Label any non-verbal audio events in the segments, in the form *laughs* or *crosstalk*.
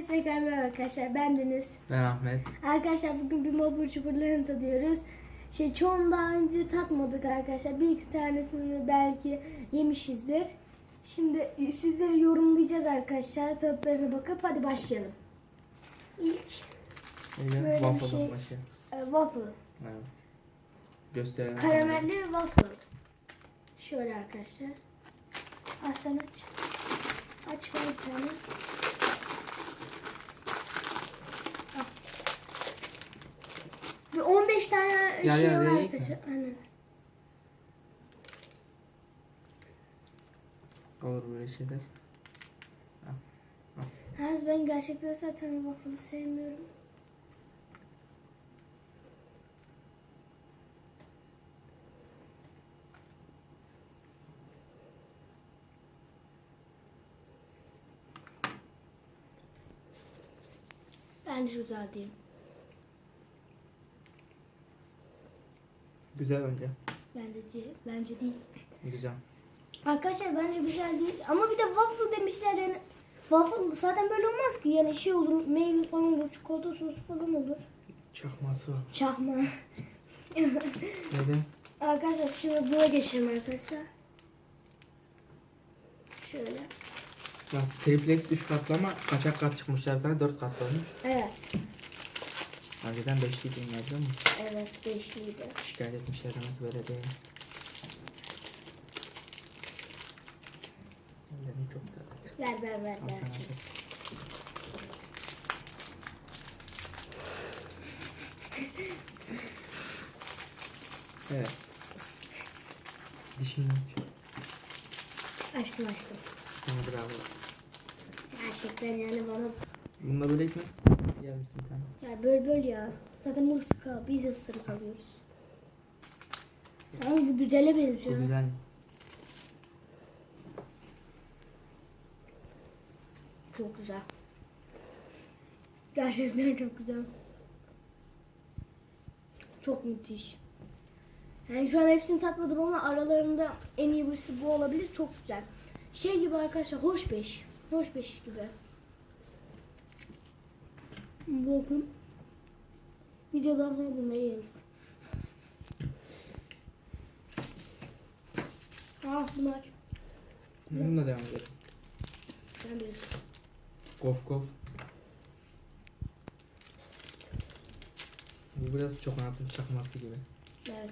Hepinize tekrar merhaba arkadaşlar. Ben Deniz. Ben Ahmet. Arkadaşlar bugün bir mobur çuburlarını tadıyoruz. Şey çoğunu daha önce tatmadık arkadaşlar. Bir iki tanesini belki yemişizdir. Şimdi sizleri yorumlayacağız arkadaşlar. Tatlarına bakıp hadi başlayalım. İlk Öyle Böyle bir waffle'dan şey. başlayalım. e, waffle. Evet. Gösterelim. Karamelli waffle. Şöyle arkadaşlar. Ah sen aç. Aç bir tane. Ah. 15 tane Yarı şey var yarıya yiyek arkadaşlar. Aynen. Olur böyle şeyler. Az ben gerçekten zaten waffle'ı sevmiyorum. Bence güzel değil. Güzel bence. Bence, bence değil. Güzel. Arkadaşlar bence güzel değil. Ama bir de waffle demişler yani. Waffle zaten böyle olmaz ki. Yani şey olur, meyve falan olur, çikolata sosu falan olur. Çakması var. Çakma. *laughs* Neden? arkadaşlar şimdi buna geçelim arkadaşlar. Şöyle. Bak triplex 3 katlı ama kaçak kat çıkmışlar bir tane 4 katlı olmuş. Evet. Önceden 5'liydi ya biliyor musun? Evet beşliydi. Şikayet etmişler demek böyle değil. Ellerim çok tatlı. Ver ver ver ver. Evet. Dişini aç. Açtım açtım. Sana bravo. Gerçekten yani bana Bunda böyle mi? Yer misin bir tane? ya böyle ya. Zaten bu ısırık al. Biz ısırık alıyoruz. Ama bu güzele Bu benziyor. güzel. Çok güzel. Gerçekten çok güzel. Çok müthiş. Yani şu an hepsini tatmadım ama aralarında en iyi birisi bu olabilir. Çok güzel. Şey gibi arkadaşlar hoş beş. Hoş beş gibi. Bakın. Videodan sonra bunları yeriz. Ah bunu aç. Bununla devam edelim. Sen bilirsin. Kof kof. Bu biraz çokonatın çakması gibi. Evet.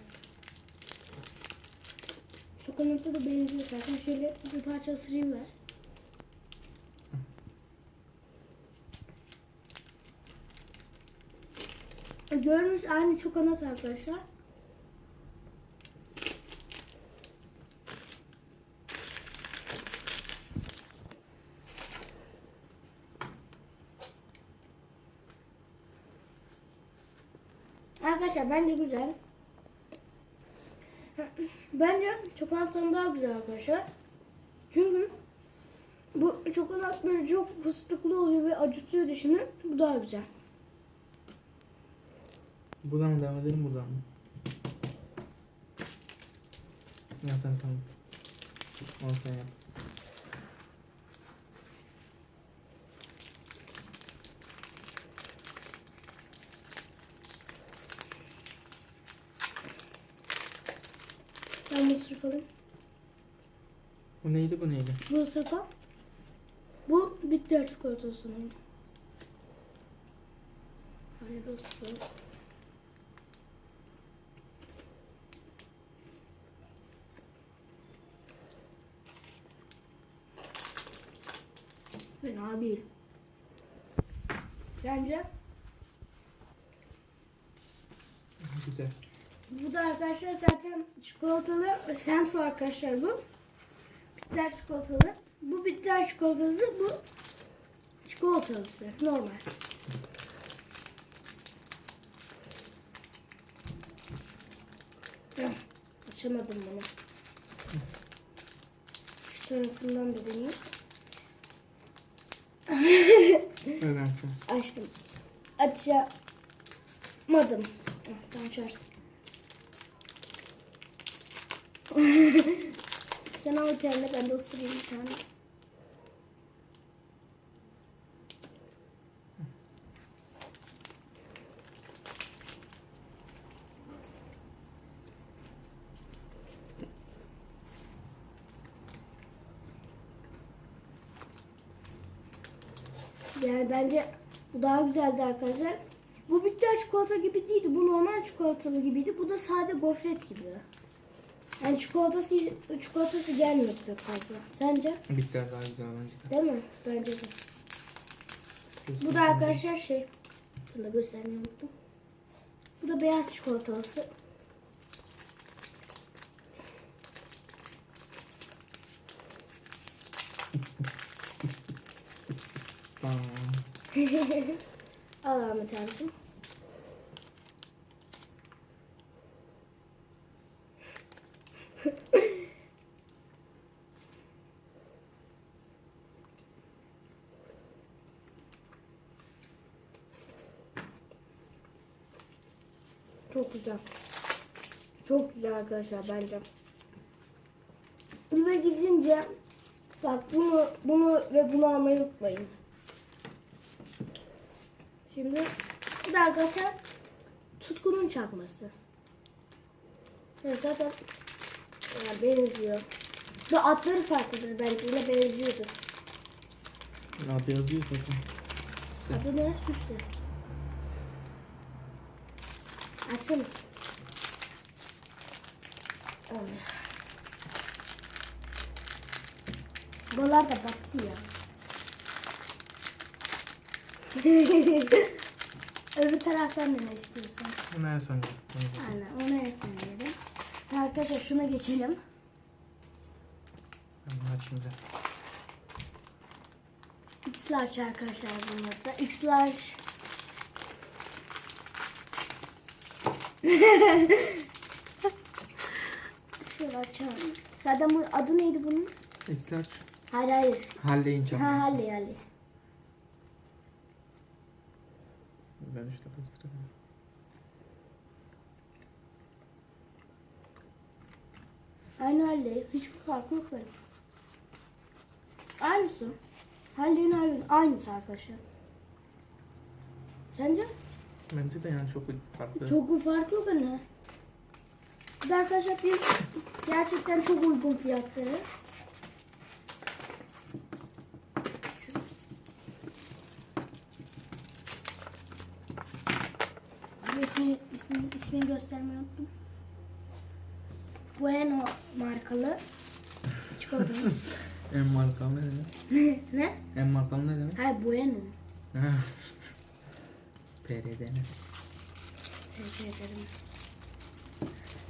Çokolata da benziyor zaten. Şöyle bir parça ısırayım ver. Görmüş aynı çokonat arkadaşlar. Arkadaşlar bence güzel. Bence çikolatanın daha güzel arkadaşlar. Çünkü bu çikolat böyle çok fıstıklı oluyor ve acıtıyor dişini. Bu daha güzel. Buradan mı devam edelim buradan mı? Ya tamam tamam. Onu sen yap. Ben bu ısırık alayım. Bu neydi bu neydi? Bu ısırık al. Bu bitter çikolatası sanırım. Hayırlı olsun. Fena değil. Sence? Güzel. Bu da arkadaşlar zaten çikolatalı Centro arkadaşlar bu. Bitter çikolatalı. Bu bitter çikolatası bu çikolatalısı normal. Heh, Açamadım bunu. Şu tarafından da deneyeyim. Açtım. Açamadım. Ah, Sen açarsın. *laughs* Sen al bir ben de ısırayım bir tane. Yani bence bu daha güzeldi arkadaşlar. Bu bitter çikolata gibi değildi. Bu normal çikolatalı gibiydi. Bu da sade gofret gibi. Yani çikolatası çikolatası gelmiyor pek fazla. Sence? Bitter daha güzel bence de. Değil mi? Bence de. Bu da arkadaşlar şey. Bunu da göstermeyi unuttum. Bu da beyaz çikolatalısı. *laughs* Al Ahmet abicim. Çok güzel. Çok güzel arkadaşlar bence. Ve gidince bak bunu bunu ve bunu almayı unutmayın. Şimdi bu da arkadaşlar tutkunun çakması. Evet, zaten ya, benziyor. Ve atları farklıdır bence yine benziyordur. Adı yazıyor zaten. Adı ne? Süslü. Açsana. Olmuyor. Balar da battı ya. *laughs* Öbür taraftan da ne istiyorsan. Bunu en son yap. Aynen onu en son yedim. Arkadaşlar şuna geçelim. Bunu şimdi. X large arkadaşlar bunlar da. X large. *laughs* Şöyle açalım. Zaten bu adı neydi bunun? X'ler Hayır hayır. Halley'in Ha çapı. Halle İşte bastırıyorum. Aynı Halle. Hiçbir farkı yok benim. Aynısı. Halle'nin aynı, aynısı arkadaşlar. Sence? Bence de yani çok farklı. Çok bir fark yok. Bir de arkadaşlar bir gerçekten çok uygun fiyatları. Şu- Bu ismi, ismi, ismini göstermeyi unuttum. Bueno markalı çikolata. *laughs* En markalı ne demek? *laughs* ne? En markalı ne demek? Hayır Bueno. PRD ne? Teşekkür ederim.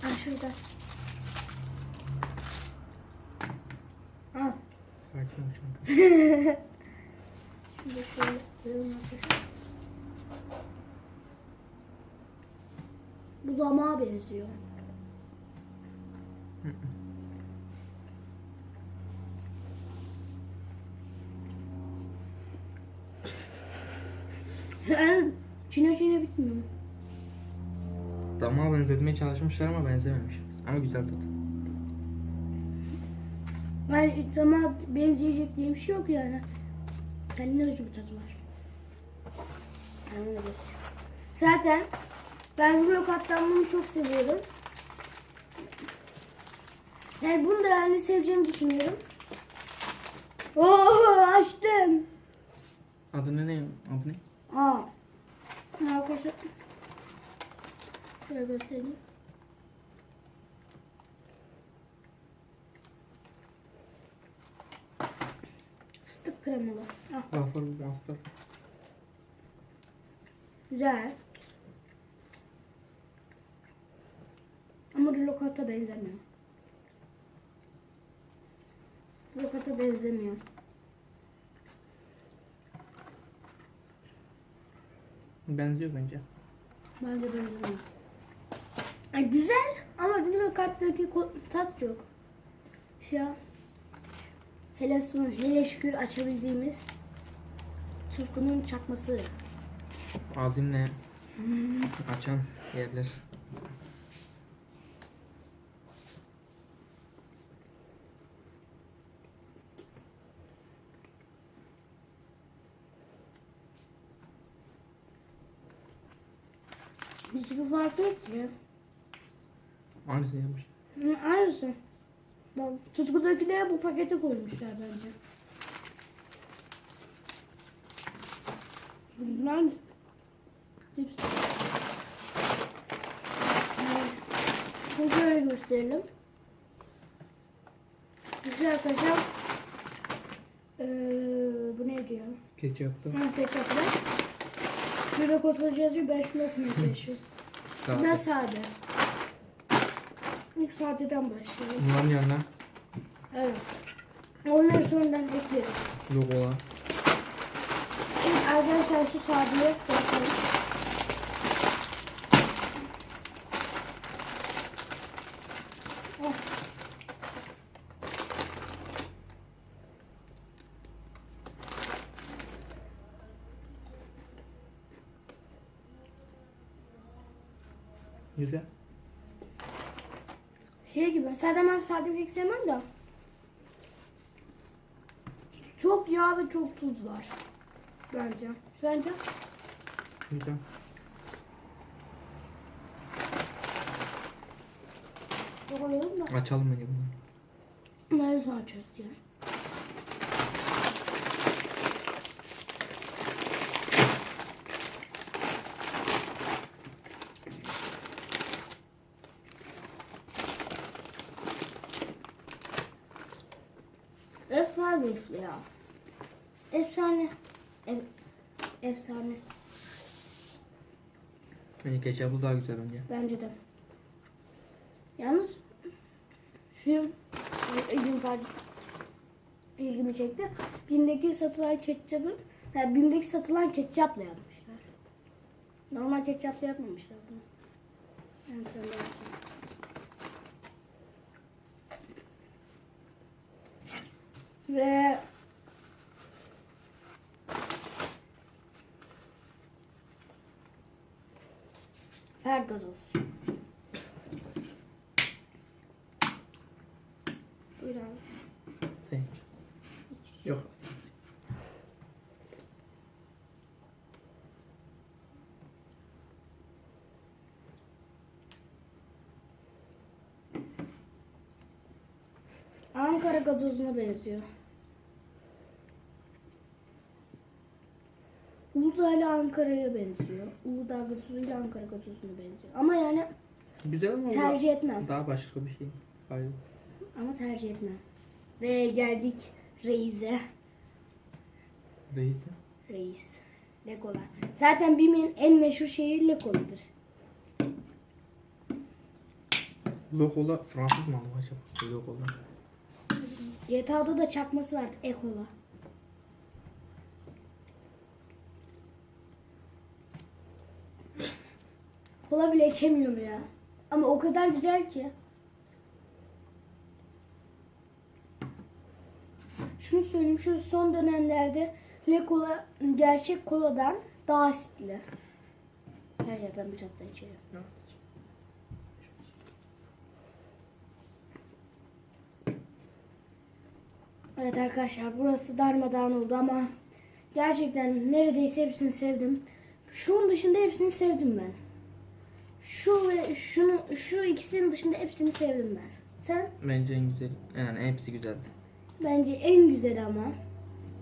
Ah şurada. Al. Sakin ol çünkü. *laughs* Şurada şöyle koyalım arkadaşlar. Bu damağa benziyor. Çine çine bitmiyor. Damağa benzetmeye çalışmışlar ama benzememiş. Ama güzel tadı. Yani damağa benzeyecek diye bir şey yok yani. Kendine özgü bir tadı var. Zaten ben Kat'tan bunu çok seviyorum. Yani bunu da yani seveceğimi düşünüyorum. Oo açtım. Adı ne ne? Adı ne? Aa. Arkadaşlar. Şöyle göstereyim. Fıstık kremalı. Ah, Waffle Master. güzel. Ama lokata benzemiyor. Lokata benzemiyor. Benziyor bence. Bence benzemiyor. Yani güzel ama lokattaki tat yok. Şu an hele, son- hele şükür açabildiğimiz tutkunun çakması. Azimle açan yerler. Farkı yok ki. Aynısı yapmış. Hı, Aynısı. Bak tutkudakilere bu pakete koymuşlar bence. Bunlar cips. Evet. Şimdi şöyle gösterelim. Güzel arkadaşlar. Ee, bu ne diyor? Ketçaplı. Ha ketçaplı. Şurada koskoca yazıyor. Ben şunu okumaya çalışıyorum. Bunlar Sade. sade. İlk sadeden başlayalım. Bunların yanına Evet. Onları sonradan ekleriz. logolar. Şimdi arkadaşlar şu sadeye bakalım. Güzel. Şey gibi, zaten ben sade pek sevmem de. Çok yağ ve çok tuz var. Bence. Sence? Güzel. Çok alalım da. Açalım beni bunu. Nerede sonra açarız bir ifli ya. Efsane. E- efsane. Bence ketçaplı daha güzel bence. Bence de. Yalnız şu ilgimi fark ilgimi çekti. Bim'deki satılan ketçapın yani Bim'deki satılan ketçapla yapmışlar. Normal ketçapla yapmamışlar bunu. Sana da açayım. Ve Fer gazoz. Buyur abi. Yok. Ankara gazozuna benziyor. Uludağ ile Ankara'ya benziyor. Uludağ gazozuyla Ankara gazozuna benziyor. Ama yani Güzel ama tercih etmem. daha başka bir şey. Hayır. Ama tercih etmem. Ve geldik Reis'e. Reisi. Reis. Legolar. Zaten BİM'in en meşhur şeyi Legolar'dır. Logolar Fransız mı aldı acaba? Logolar. GTA'da da çakması vardı Ekola. Kola bile içemiyorum ya. Ama o kadar güzel ki. Şunu söyleyeyim şu son dönemlerde Le Cola gerçek koladan daha asitli. Her yerden biraz da içerim. Evet arkadaşlar burası darmadağın oldu ama gerçekten neredeyse hepsini sevdim. Şunun dışında hepsini sevdim ben. Şu ve şunu şu ikisinin dışında hepsini sevdim ben. Sen Bence en güzel. Yani hepsi güzeldi. bence en güzeli ama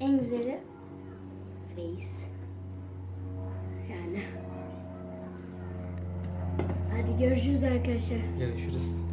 en güzeli reis. Yani. Hadi görüşürüz arkadaşlar. Görüşürüz.